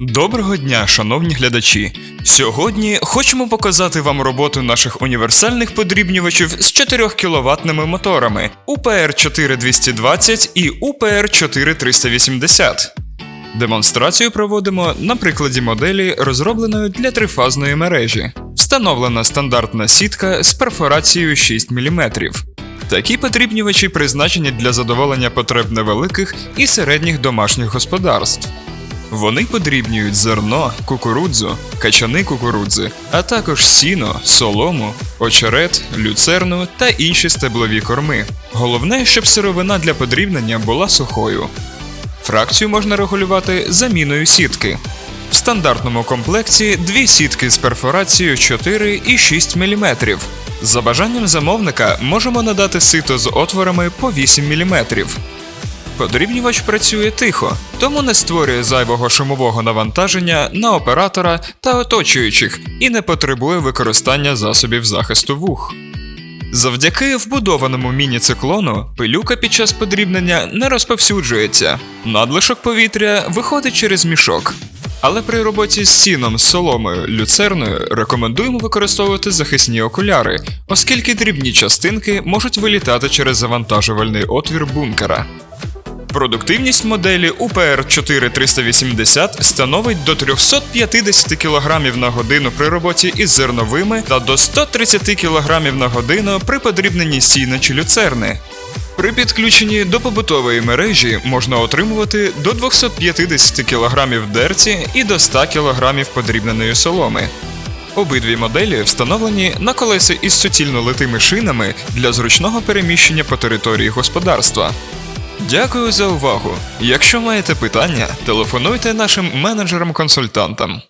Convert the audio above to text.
Доброго дня, шановні глядачі. Сьогодні хочемо показати вам роботу наших універсальних подрібнювачів з 4 кіловатними моторами UPR 4220 і UPR 4380. Демонстрацію проводимо на прикладі моделі, розробленої для трифазної мережі. Встановлена стандартна сітка з перфорацією 6 мм. Такі подрібнювачі призначені для задоволення потреб невеликих і середніх домашніх господарств. Вони подрібнюють зерно, кукурудзу, качани кукурудзи, а також сіно, солому, очерет, люцерну та інші стеблові корми. Головне, щоб сировина для подрібнення була сухою. Фракцію можна регулювати заміною сітки. В стандартному комплекті дві сітки з перфорацією 4 і 6 мм. За бажанням замовника можемо надати сито з отворами по 8 мм. Подрібнювач працює тихо, тому не створює зайвого шумового навантаження на оператора та оточуючих і не потребує використання засобів захисту вух. Завдяки вбудованому міні-циклону пилюка під час подрібнення не розповсюджується. Надлишок повітря виходить через мішок. Але при роботі з сіном, соломою, люцерною рекомендуємо використовувати захисні окуляри, оскільки дрібні частинки можуть вилітати через завантажувальний отвір бункера. Продуктивність моделі UPR 4380 становить до 350 кг на годину при роботі із зерновими та до 130 кг на годину при подрібненні сіна чи люцерни. При підключенні до побутової мережі можна отримувати до 250 кг дерці і до 100 кг подрібненої соломи. Обидві моделі встановлені на колеса із суцільно литими шинами для зручного переміщення по території господарства. Дякую за увагу. Якщо маєте питання, телефонуйте нашим менеджерам-консультантам.